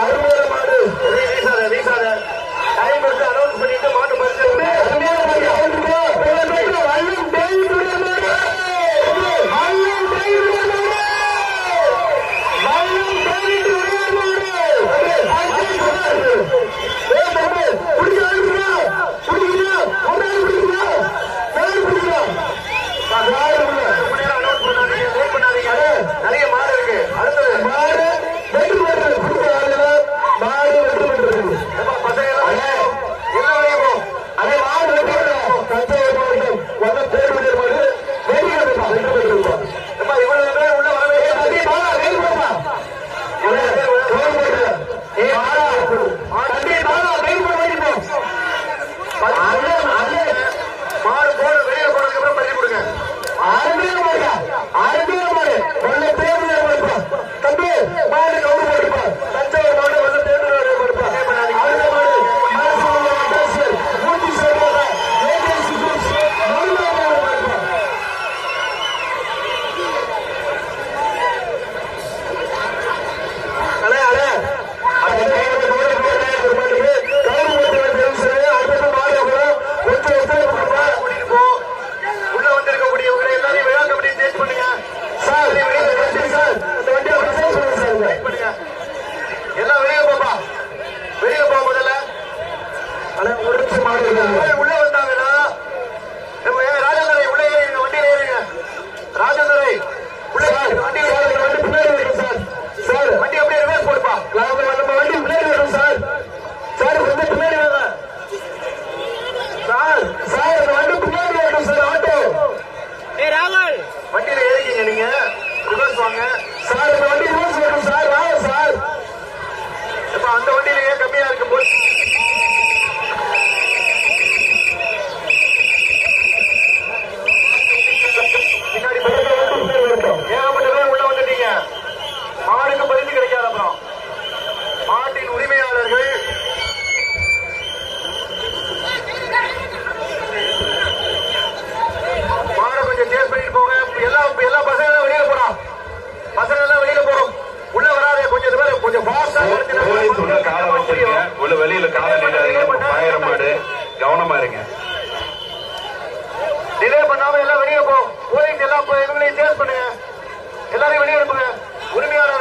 அறுபது மாடு வீசாத வீசாத டைம் வந்து அனௌன்ஸ் பண்ணிட்டு உள்ளே வந்தாங்க பார்த்துருங்க உள்ள வெளியில காலை மாடு கவனமா இருங்க. எல்லாம் வெளியே போ. போயிட்டு எல்லா இவங்களையும் சேஸ் பண்ணுங்க. எல்லாரையும் வெளியே இருப்பாங்க உரிமையாளர்